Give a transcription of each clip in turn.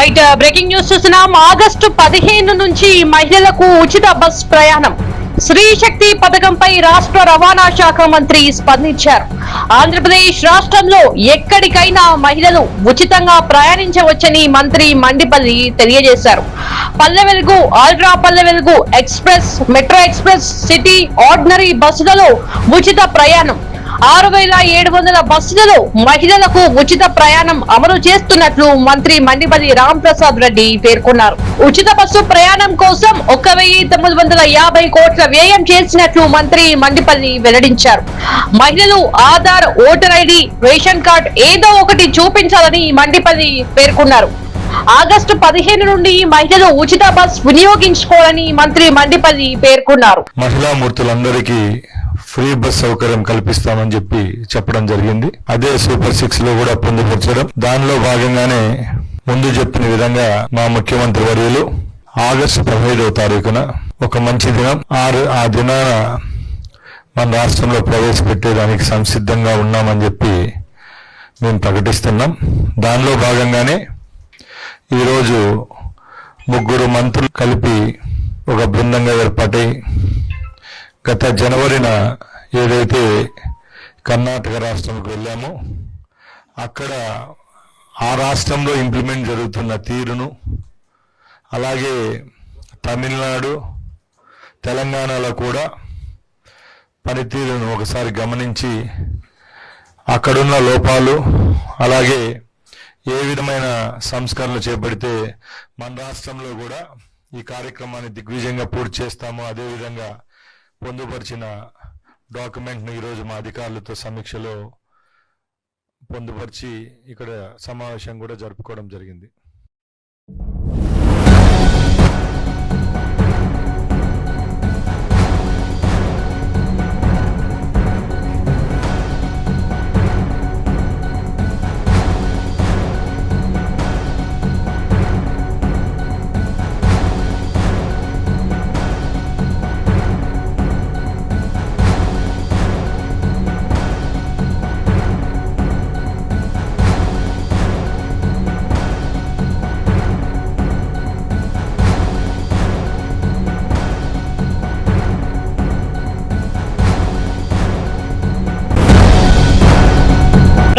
Right breaking news చూస్తున్నాం. August పదిహేను నుంచి మహిళలకు ఉచిత బస్ ప్రయాణం. స్త్రీ శక్తి పథకంపై రాష్ట్ర రవాణా శాఖ మంత్రి స్పందించారు. ఆంధ్రప్రదేశ్ రాష్ట్రంలో ఎక్కడికైనా మహిళలు ఉచితంగా ప్రయాణించవచ్చని మంత్రి మండిపల్లి తెలియజేశారు. పల్లె Velugu ultra Palle Velugu express metro express city ordinary బస్సులలో ఉచిత ప్రయాణం. ఆరు వేల ఏడు వందల బస్సులలో మహిళలకు ఉచిత ప్రయాణం అమలు చేస్తున్నట్లు మంత్రి మండిపల్లి రాంప్రసాద్ రెడ్డి పేర్కొన్నారు. ఉచిత బస్సు ప్రయాణం కోసం ఒక వెయ్యి తొమ్మిది వందల యాభై కోట్ల వ్యయం చేసినట్లు మంత్రి మండిపల్లి వెల్లడించారు. మహిళలు Aadhaar voter ID ration card ఏదో ఒకటి చూపించాలని మండిపల్లి పేర్కొన్నారు. ఆగస్టు పదిహేను నుండి మహిళలు ఉచిత బస్ వినియోగించుకోవాలని మంత్రి మండిపల్లి పేర్కొన్నారు. మహిళా మూర్తులందరికీ ఫ్రీ బస్ సౌకర్యం కల్పిస్తామని చెప్పి చెప్పడం జరిగింది. అదే సూపర్ సిక్స్లో కూడా పొందుపరచడం. దానిలో భాగంగానే ముందు చెప్పిన విధంగా మా ముఖ్యమంత్రి వర్యులు ఆగస్టు పదహైదవ తారీఖున ఒక మంచి దినం. ఆరు ఆ దినాన మన రాష్ట్రంలో ప్రవేశపెట్టేదానికి సంసిద్ధంగా ఉన్నామని చెప్పి మేము ప్రకటిస్తున్నాం. దానిలో భాగంగానే ఈరోజు ముగ్గురు మంత్రులు కలిపి ఒక బృందంగా ఏర్పాటై గత జనవరిన ఏదైతే కర్ణాటక రాష్ట్రంకి వెళ్ళామో అక్కడ ఆ రాష్ట్రంలో ఇంప్లిమెంట్ జరుగుతున్న తీరును అలాగే తమిళనాడు తెలంగాణలో కూడా పనితీరును ఒకసారి గమనించి అక్కడున్న లోపాలు అలాగే ఏ విధమైన సంస్కరణలు చేపడితే మన రాష్ట్రంలో కూడా ఈ కార్యక్రమాన్ని దిగ్విజయంగా పూర్తి చేస్తామో అదేవిధంగా పొందుపరిచిన డాక్యుమెంట్ను ఈరోజు మా అధికారులతో సమీక్షలో పొందుపరిచి ఇక్కడ సమావేశం కూడా జరుపుకోవడం జరిగింది.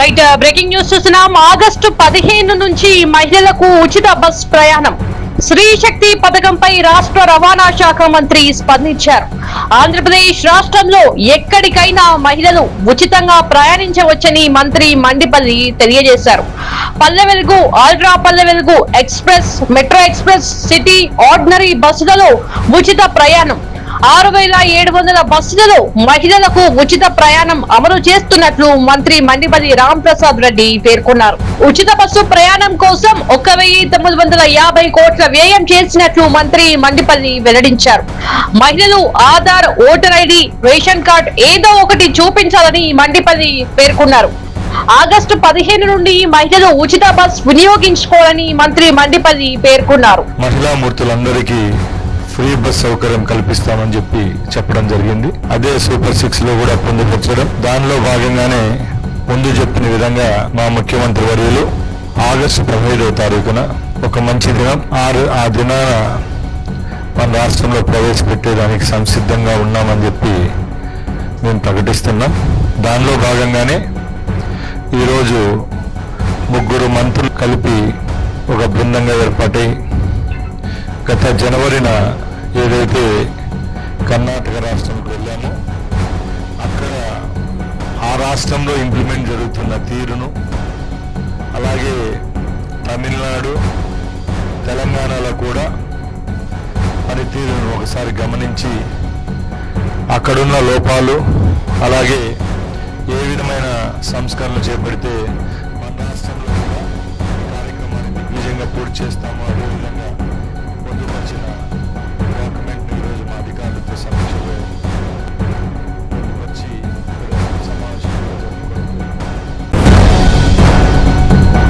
రైట్ బ్రేకింగ్ న్యూస్ చూస్తున్నాం. ఆగస్టు పదిహేను నుంచి మహిళలకు ఉచిత బస్ ప్రయాణం. స్త్రీ శక్తి పథకంపై రాష్ట్ర రవాణా శాఖ మంత్రి స్పందించారు. ఆంధ్రప్రదేశ్ రాష్ట్రంలో ఎక్కడికైనా మహిళలు ఉచితంగా ప్రయాణించవచ్చని మంత్రి మండిపల్లి తెలియజేశారు. పల్లె Velugu ultra Palle Velugu express metro express city ordinary బస్సులలో ఉచిత ప్రయాణం. ఆరు వేల ఏడు వందల బస్సులలో మహిళలకు ఉచిత ప్రయాణం అమలు చేస్తున్నట్లు మంత్రి మండిపల్లి రాంప్రసాద్ రెడ్డి పేర్కొన్నారు. ఉచిత బస్సు ప్రయాణం కోసం ఒక వెయ్యి తొమ్మిది వందల యాభై కోట్ల వ్యయం చేసినట్లు మంత్రి మండిపల్లి వెల్లడించారు. మహిళలు Aadhaar voter ID ration card ఏదో ఒకటి చూపించాలని మండిపల్లి పేర్కొన్నారు. ఆగస్టు పదిహేను నుండి మహిళలు ఉచిత బస్ వినియోగించుకోవాలని మంత్రి మండిపల్లి పేర్కొన్నారు. మహిళా మూర్తులందరికీ ఫ్రీ బస్ సౌకర్యం కల్పిస్తామని చెప్పి చెప్పడం జరిగింది. అదే సూపర్ సిక్స్లో కూడా పొందుపరచడం. దానిలో భాగంగానే ముందు చెప్పిన విధంగా మా ముఖ్యమంత్రి వర్యులు ఆగస్టు పదిహేడవ తారీఖున ఒక మంచి దినం ఆరు ఆ దినాన మన రాష్ట్రంలో ప్రవేశపెట్టేదానికి సంసిద్ధంగా ఉన్నామని చెప్పి మేము ప్రకటిస్తున్నాం. దానిలో భాగంగానే ఈరోజు ముగ్గురు మంత్రులు కలిపి ఒక బృందంగా ఏర్పాటై గత జనవరిన ఏదైతే కర్ణాటక రాష్ట్రంకి వెళ్ళామో అక్కడ ఆ రాష్ట్రంలో ఇంప్లిమెంట్ జరుగుతున్న తీరును అలాగే తమిళనాడు తెలంగాణలో కూడా పనితీరును ఒకసారి గమనించి అక్కడున్న లోపాలు అలాగే ఏ విధమైన సంస్కరణలు చేపడితే మన రాష్ట్రంలో కూడా ఈ కార్యక్రమాన్ని దిగ్విజయంగా పూర్తి చేస్తామో అదేవిధంగా